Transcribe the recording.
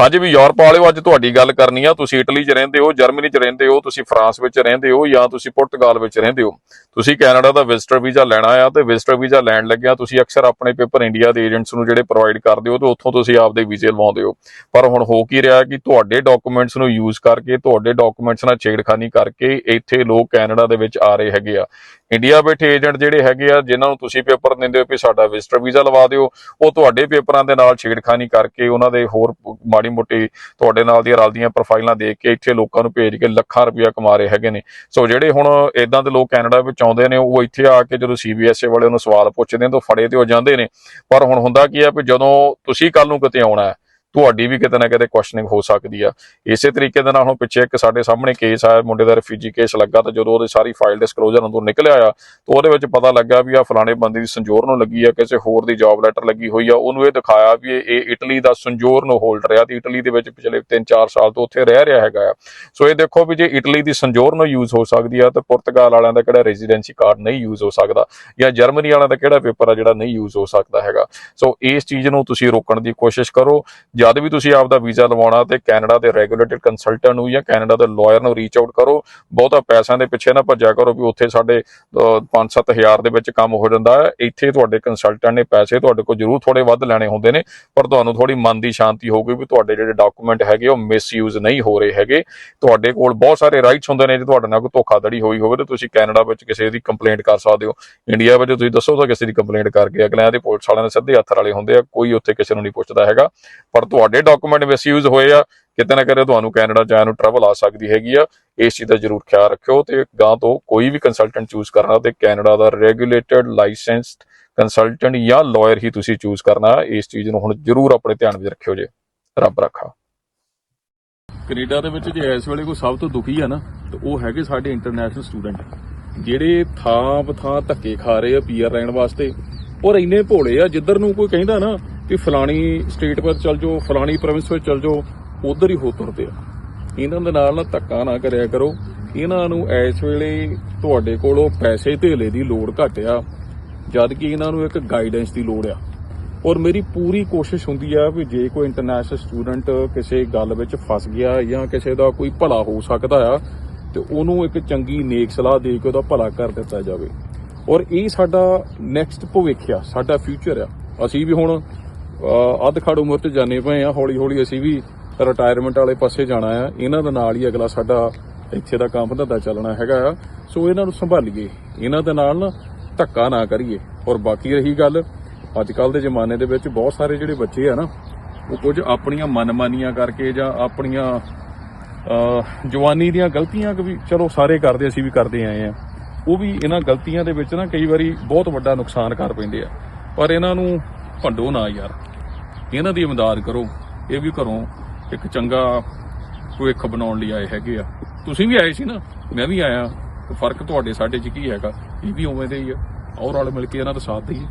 ਹਾਂਜੀ ਵੀ ਯੂਰਪ ਵਾਲਿਓ ਅੱਜ ਤੁਹਾਡੀ ਗੱਲ ਕਰਨੀ ਆ, ਤੁਸੀਂ ਇਟਲੀ 'ਚ ਰਹਿੰਦੇ ਹੋ, ਜਰਮਨੀ 'ਚ ਰਹਿੰਦੇ ਹੋ, ਤੁਸੀਂ ਫਰਾਂਸ ਵਿੱਚ ਰਹਿੰਦੇ ਹੋ ਜਾਂ ਤੁਸੀਂ ਪੁਰਤਗਾਲ ਵਿੱਚ ਰਹਿੰਦੇ ਹੋ? ਤੁਸੀਂ ਕੈਨੇਡਾ ਦਾ ਵਿਜ਼ਟਰ ਵੀਜ਼ਾ ਲੈਣਾ ਆ ਤੇ ਵਿਜ਼ਟਰ ਵੀਜ਼ਾ ਲੈਣ ਲੱਗਿਆ ਤੁਸੀਂ ਅਕਸਰ ਆਪਣੇ ਪੇਪਰ ਇੰਡੀਆ ਦੇ ਏਜੰਟਸ ਨੂੰ ਜਿਹੜੇ ਪ੍ਰੋਵਾਈਡ ਕਰਦੇ ਹੋ ਤੇ ਉੱਥੋਂ ਤੁਸੀਂ ਆਪਦੇ ਵੀਜ਼ੇ ਲਵਾਉਂਦੇ ਹੋ। ਪਰ ਹੁਣ ਹੋ ਕੀ ਰਿਹਾ ਕਿ ਤੁਹਾਡੇ ਡਾਕੂਮੈਂਟਸ ਨੂੰ ਯੂਜ਼ ਕਰਕੇ, ਤੁਹਾਡੇ ਡਾਕੂਮੈਂਟਸ ਨਾਲ ਛੇੜਖਾਨੀ ਕਰਕੇ ਇੱਥੇ ਲੋਕ ਕੈਨੇਡਾ ਦੇ ਵਿੱਚ ਆ ਰਹੇ ਹੈਗੇ ਆ। ਇੰਡੀਆ ਬੈਠੇ ਏਜੰਟ ਜਿਹੜੇ ਹੈਗੇ ਆ, ਜਿਨ੍ਹਾਂ ਨੂੰ ਤੁਸੀਂ ਪੇਪਰ ਦਿੰਦੇ ਹੋ ਕਿ ਸਾਡਾ ਵਿਜ਼ਟਰ ਵੀਜ਼ਾ ਲਵਾ ਦਿਓ, ਉਹ ਤੁਹਾਡੇ ਪੇਪਰਾਂ ਦੇ ਨਾਲ ਛੇੜਖਾਨੀ ਕਰਕੇ ਉਹਨਾਂ ਦੇ ਹੋਰ ਮਾੜੀ ਮੋਟੀ ਤੁਹਾਡੇ ਨਾਲ ਦੀਆਂ ਰਲਦੀਆਂ ਪ੍ਰੋਫਾਈਲਾਂ ਦੇਖ ਕੇ ਇੱਥੇ ਲੋਕਾਂ ਨੂੰ ਭੇਜ ਕੇ ਲੱਖਾਂ ਰੁਪਇਆ ਕਮਾ ਰਹੇ ਹੈਗੇ ਨੇ। ਸੋ ਜਿਹੜੇ ਹੁਣ ਇਦਾਂ ਦੇ ਲੋਕ ਕੈਨੇਡਾ ਵਿੱਚ ਆਉਂਦੇ ਨੇ, ਉਹ ਇੱਥੇ ਆ ਕੇ ਜਦੋਂ ਸੀਬੀਐਸਏ ਵਾਲੇ ਉਹਨੂੰ ਸਵਾਲ ਪੁੱਛਦੇ ਨੇ, ਤਾਂ ਫੜੇ ਤੇ ਹੋ ਜਾਂਦੇ ਨੇ। ਪਰ ਹੁਣ ਹੁੰਦਾ ਕੀ ਹੈ ਕਿ ਜਦੋਂ ਤੁਸੀਂ ਕੱਲ ਨੂੰ ਕਿਤੇ ਆਉਣਾ ਹੈ ਤੁਹਾਡੀ ਵੀ ਕਿਤੇ ਨਾ ਕਿਤੇ ਕੁਐਸਚਨਿੰਗ ਹੋ ਸਕਦੀ ਆ। ਇਸੇ ਤਰੀਕੇ ਦੇ ਨਾਲ ਹੁਣ ਪਿੱਛੇ ਇੱਕ ਸਾਡੇ ਸਾਹਮਣੇ ਕੇਸ ਆਇਆ, ਮੁੰਡੇ ਦਾ ਰਿਫਿਊਜੀ ਕੇਸ ਲੱਗਾ ਤਾਂ ਜਦੋਂ ਉਹਦੀ ਸਾਰੀ ਫਾਈਲ ਡਿਸਕਲੋਜ਼ਰ ਅੰਦਰੋਂ ਨਿਕਲਿਆ ਆ ਤਾਂ ਉਹਦੇ ਵਿੱਚ ਪਤਾ ਲੱਗਾ ਵੀ ਆ ਫਲਾਣੇ ਬੰਦੇ ਦੀ ਸੰਜੋਰ ਨੂੰ ਲੱਗੀ ਆ, ਕਿਸੇ ਹੋਰ ਦੀ ਜੌਬ ਲੈਟਰ ਲੱਗੀ ਹੋਈ ਆ। ਉਹਨੂੰ ਇਹ ਦਿਖਾਇਆ ਵੀ ਇਹ ਇਟਲੀ ਦਾ ਸੰਜੋਰ ਨੂੰ ਹੋਲਡ ਰਿਹਾ ਤੇ ਇਟਲੀ ਦੇ ਵਿੱਚ ਪਿਛਲੇ 3-4 ਸਾਲ ਤੋਂ ਉੱਥੇ ਰਹਿ ਰਿਹਾ ਹੈਗਾ ਆ। ਸੋ ਇਹ ਦੇਖੋ ਵੀ ਜੇ ਇਟਲੀ ਦੀ ਸੰਜੋਰ ਨੂੰ ਯੂਜ਼ ਹੋ ਸਕਦੀ ਆ, ਤਾਂ ਪੁਰਤਗਾਲ ਵਾਲਿਆਂ ਦਾ ਕਿਹੜਾ ਰੈਜ਼ੀਡੈਂਸੀ ਕਾਰਡ ਨਹੀਂ ਯੂਜ਼ ਹੋ ਸਕਦਾ, ਜਾਂ ਜਰਮਨੀ ਵਾਲਿਆਂ ਦਾ ਕਿਹੜਾ ਪੇਪਰ ਆ ਜਿਹੜਾ ਨਹੀਂ ਯੂਜ਼ ਹੋ ਸਕਦਾ ਹੈਗਾ। ਸੋ ਇਸ ਚੀਜ਼ ਨੂੰ ਤੁਸੀਂ ਰੋਕਣ ਦੀ ਕੋਸ਼ਿਸ਼ ਕਰੋ। ਜਦ ਵੀ ਤੁਸੀਂ ਆਪਦਾ ਵੀਜ਼ਾ ਲਵਾਉਣਾ ਤੇ ਕੈਨੇਡਾ ਦੇ ਰੈਗੂਲੇਟਡ ਕੰਸਲਟੈਂਟ ਨੂੰ ਜਾਂ ਕੈਨੇਡਾ ਦੇ ਲਾਇਰ ਨੂੰ ਰੀਚ ਆਊਟ ਕਰੋ, ਬਹੁਤਾ ਪੈਸਿਆਂ ਦੇ ਪਿੱਛੇ ਨਾ ਭੱਜਿਆ ਕਰੋ ਵੀ ਉੱਥੇ ਸਾਡੇ 5-7 ਹਜ਼ਾਰ ਦੇ ਵਿੱਚ ਕੰਮ ਹੋ ਜਾਂਦਾ ਹੈ। ਇੱਥੇ ਤੁਹਾਡੇ ਕੰਸਲਟੈਂਟ ਨੇ ਪੈਸੇ ਤੁਹਾਡੇ ਕੋਲ ਜ਼ਰੂਰ ਥੋੜੇ ਵੱਧ ਲੈਣੇ ਹੁੰਦੇ ਨੇ, ਪਰ ਤੁਹਾਨੂੰ ਥੋੜੀ ਮਨ ਦੀ ਸ਼ਾਂਤੀ ਹੋਊਗੀ ਵੀ ਤੁਹਾਡੇ ਜਿਹੜੇ ਡਾਕੂਮੈਂਟ ਹੈਗੇ ਉਹ ਮਿਸਯੂਜ਼ ਨਹੀਂ ਹੋ ਰਹੇ ਹੈਗੇ। ਤੁਹਾਡੇ ਕੋਲ ਬਹੁਤ ਸਾਰੇ ਰਾਈਟਸ ਹੁੰਦੇ ਨੇ ਜੇ ਤੁਹਾਡੇ ਨਾਲ ਕੋਈ ਧੋਖਾਧੜੀ ਹੋਈ ਹੋਵੇ ਤੇ ਤੁਸੀਂ ਕੈਨੇਡਾ ਵਿੱਚ ਕਿਸੇ ਦੀ ਕੰਪਲੇਂਟ ਕਰ ਸਕਦੇ ਹੋ। ਇੰਡੀਆ ਵਿੱਚ ਤੁਸੀਂ ਦੱਸੋ ਤਾਂ ਕਿਸੇ ਦੀ ਕੰਪਲੇਂਟ ਕਰਕੇ, ਅਗਲਿਆਂ ਦੇ ਪੁਲਿਸ ਵਾਲਿਆਂ ਦੇ ਸਿੱਧੇ ਹੱਥ ਵਾਲੇ ਹੁੰਦੇ ਆ, ਕੋਈ ਉੱਥੇ ਕਿਸੇ ਨੂੰ ਨਹੀਂ ਪੁੱਛਦਾ ਹੈਗਾ। ਪਰ ਤੁਹਾਡੇ ਡਾਕੂਮੈਂਟ ਮਿਸਯੂਜ਼ ਹੋਏ ਆ, ਕਿਤੇ ਨਾ ਕਿਤੇ ਤੁਹਾਨੂੰ ਕੈਨੇਡਾ ਜਾਣ ਨੂੰ ਟਰਬਲ ਆ ਸਕਦੀ ਹੈਗੀ ਆ, ਇਸ ਚੀਜ਼ ਦਾ ਜ਼ਰੂਰ ਖਿਆਲ ਰੱਖਿਓ ਤੇ ਗਾਂ ਤੋਂ ਕੋਈ ਵੀ ਕੰਸਲਟੈਂਟ ਚੂਜ਼ ਕਰਨਾ ਤੇ ਕੈਨੇਡਾ ਦਾ ਰੈਗੂਲੇਟਡ ਲਾਇਸੈਂਸਡ ਕੰਸਲਟੈਂਟ ਜਾਂ ਲਾਇਰ ਹੀ ਤੁਸੀਂ ਚੂਜ਼ ਕਰਨਾ, ਇਸ ਚੀਜ਼ ਨੂੰ ਹੁਣ ਜ਼ਰੂਰ ਆਪਣੇ ਧਿਆਨ ਵਿੱਚ ਰੱਖਿਓ ਜੇ, ਰੱਬ ਰੱਖਾ। ਕੈਨੇਡਾ ਦੇ ਵਿੱਚ ਜੇ ਇਸ ਵੇਲੇ ਕੋਈ ਸਭ ਤੋਂ ਦੁਖੀ ਆ ਨਾ, ਤੇ ਉਹ ਹੈਗੇ ਸਾਡੇ ਇੰਟਰਨੈਸ਼ਨਲ ਸਟੂਡੈਂਟ ਜਿਹੜੇ ਥਾਂ ਬਥਾਂ ਧੱਕੇ ਖਾ ਰਹੇ ਆ ਪੀਆਰ ਲੈਣ ਵਾਸਤੇ, ਔਰ ਇੰਨੇ ਭੋਲੇ ਆ, ਜਿੱਧਰ ਨੂੰ ਕੋਈ ਕਹਿੰਦਾ ਨਾ ਕਿ ਫਲਾਣੀ ਸਟੇਟ ਪਰ ਚੱਲ ਜਾਓ, ਫਲਾਣੀ ਪ੍ਰੋਵਿੰਸ ਵਿੱਚ ਚੱਲ ਜਾਓ, ਉਧਰ ਹੀ ਹੋ ਤੁਰਦੇ ਆ। ਇਹਨਾਂ ਦੇ ਨਾਲ ਨਾ ਧੱਕਾ ਨਾ ਕਰਿਆ ਕਰੋ। ਇਹਨਾਂ ਨੂੰ ਇਸ ਵੇਲੇ ਤੁਹਾਡੇ ਕੋਲੋਂ ਪੈਸੇ ਧੇਲੇ ਦੀ ਲੋੜ ਘੱਟ ਆ, ਜਦ ਕਿ ਇਹਨਾਂ ਨੂੰ ਇੱਕ ਗਾਈਡੈਂਸ ਦੀ ਲੋੜ ਆ। ਔਰ ਮੇਰੀ ਪੂਰੀ ਕੋਸ਼ਿਸ਼ ਹੁੰਦੀ ਆ ਵੀ ਜੇ ਕੋਈ ਇੰਟਰਨੈਸ਼ਨਲ ਸਟੂਡੈਂਟ ਕਿਸੇ ਗੱਲ ਵਿੱਚ ਫਸ ਗਿਆ ਜਾਂ ਕਿਸੇ ਦਾ ਕੋਈ ਭਲਾ ਹੋ ਸਕਦਾ ਆ, ਤੇ ਉਹਨੂੰ ਇੱਕ ਚੰਗੀ ਨੇਕ ਸਲਾਹ ਦੇ ਕੇ ਉਹਦਾ ਭਲਾ ਕਰ ਦਿੱਤਾ ਜਾਵੇ। ਔਰ ਇਹ ਸਾਡਾ ਨੈਕਸਟ ਭਵਿੱਖ ਆ, ਸਾਡਾ ਫਿਊਚਰ ਆ। ਅਸੀਂ ਵੀ ਹੁਣ ਅਹ, ਅੱਧ ਖੜ ਉਮਰ 'ਚ ਜਾਣੇ ਪਏ ਆ ਹੌਲੀ ਹੌਲੀ ਅਸੀਂ ਵੀ ਰਿਟਾਇਰਮੈਂਟ ਵਾਲੇ ਪਾਸੇ ਜਾਣਾ ਆ। ਇਹਨਾਂ ਦੇ ਨਾਲ ਹੀ ਅਗਲਾ ਸਾਡਾ ਇੱਥੇ ਦਾ ਕੰਮ ਧੰਦਾ ਚੱਲਣਾ ਹੈਗਾ ਆ। ਸੋ ਇਹਨਾਂ ਨੂੰ ਸੰਭਾਲੀਏ। ਇਹਨਾਂ ਦੇ ਨਾਲ ਨਾ ਧੱਕਾ ਨਾ ਕਰੀਏ। ਔਰ ਬਾਕੀ ਰਹੀ ਗੱਲ ਅੱਜ ਕੱਲ ਦੇ ਜ਼ਮਾਨੇ ਦੇ ਵਿੱਚ ਬਹੁਤ ਸਾਰੇ ਜਿਹੜੇ ਬੱਚੇ ਆ ਨਾ ਉਹ ਕੁਝ ਆਪਣੀਆਂ ਮਨਮਾਨੀਆਂ ਕਰਕੇ ਜਾਂ ਆਪਣੀਆਂ ਜਵਾਨੀ ਦੀਆਂ ਗਲਤੀਆਂ ਕਿ ਵੀ ਚਲੋ ਸਾਰੇ ਕਰਦੇ ਅਸੀਂ ਵੀ ਕਰਦੇ ਆਏ ਆ। ਉਹ ਵੀ ਇਹਨਾਂ ਗਲਤੀਆਂ ਦੇ ਵਿੱਚ ਨਾ ਕਈ ਵਾਰੀ ਬਹੁਤ ਵੱਡਾ ਨੁਕਸਾਨ ਕਰ ਪੈਂਦੇ ਆ। ਪਰ ਇਹਨਾਂ ਨੂੰ ਭੰਡੋ ਨਾ ਯਾਰ। ਇਹਨਾਂ ਦੀ ਇਮਦਾਦ ਕਰੋ। ਇਹ ਵੀ ਘਰੋਂ ਇੱਕ ਚੰਗਾ ਭਵਿੱਖ ਬਣਾਉਣ ਲਈ ਆਏ ਹੈਗੇ ਆ। ਤੁਸੀਂ ਵੀ ਆਏ ਸੀ ਨਾ? ਮੈਂ ਵੀ ਆਇਆ। ਫ਼ਰਕ ਤੁਹਾਡੇ ਸਾਡੇ 'ਚ ਕੀ ਹੈਗਾ? ਇਹ ਵੀ ਉਵੇਂ ਦੇ ਹੀ ਆ। ਔਰ ਰਲ ਮਿਲ ਕੇ ਇਹਨਾਂ ਦਾ ਸਾਥ ਦਈਏ।